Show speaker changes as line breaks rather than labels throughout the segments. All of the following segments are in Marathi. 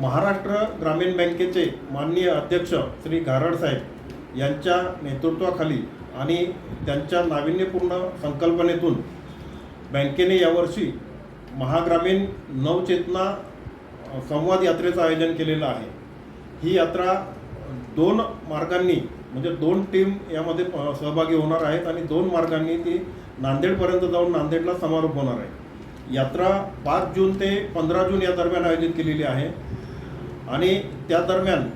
महाराष्ट्र ग्रामीण बँकेचे माननीय अध्यक्ष श्री गारड साहेब यांच्या नेतृत्वाखाली आणि त्यांच्या नाविन्यपूर्ण संकल्पनेतून बँकेने यावर्षी महाग्रामीण नवचेतना संवाद यात्रेचं आयोजन केलेलं आहे. ही यात्रा दोन मार्गांनी म्हणजे दोन टीम यामध्ये सहभागी होणार आहेत आणि दोन मार्गांनी ती नांदेडपर्यंत जाऊन नांदेडला समारोप होणार आहे. यात्रा पाच जून ते पंधरा जून या दरम्यान आयोजित केलेली आहे. आणि त्या दरम्यान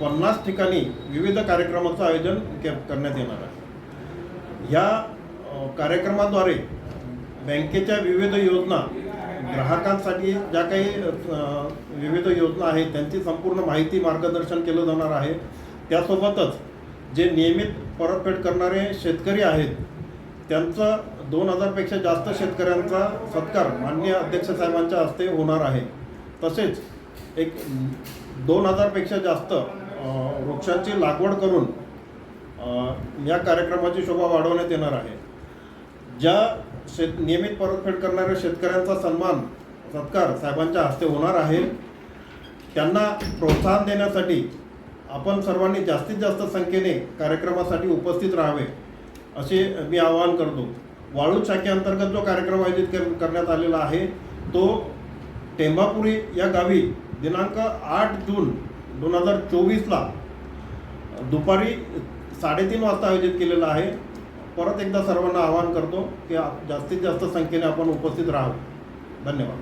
पन्नास ठिकाणी विविध कार्यक्रमाचं आयोजन के करण्यात येणार आहे. या कार्यक्रमाद्वारे बँकेच्या विविध योजना ग्राहकांसाठी ज्या काही विविध योजना आहेत त्यांची संपूर्ण माहिती मार्गदर्शन केलं जाणार आहे. त्यासोबतच जे नियमित परतफेड करणारे शेतकरी आहेत त्यांचं दोन हजारपेक्षा जास्त शेतकऱ्यांचा सत्कार माननीय अध्यक्ष साहेबांच्या हस्ते होणार आहे. तसेच एक दोन हजारपेक्षा जास्त वृक्षांची लागवड करून या कार्यक्रमाची शोभा वाढवण्यात येणार आहे. ज्या शेत नियमित परतफेड करणाऱ्या शेतकऱ्यांचा सन्मान सत्कार साहेबांच्या हस्ते होणार आहे त्यांना प्रोत्साहन देण्यासाठी आपण सर्वांनी जास्तीत जास्त संख्येने कार्यक्रमासाठी उपस्थित राहावे असे मी आवाहन करतो. वाळू शाखेअंतर्गत जो कार्यक्रम आयोजित कर करण्यात आलेला आहे तो टेंभापुरी या गावी दिनांक आठ जून दोन हजार चोवीसला दुपारी साडेतीन वाजता आयोजित केलेला आहे. परत एकदा सर्वांना आवाहन करतो की जास्तीत जास्त संख्येने आपण उपस्थित राहावं. धन्यवाद.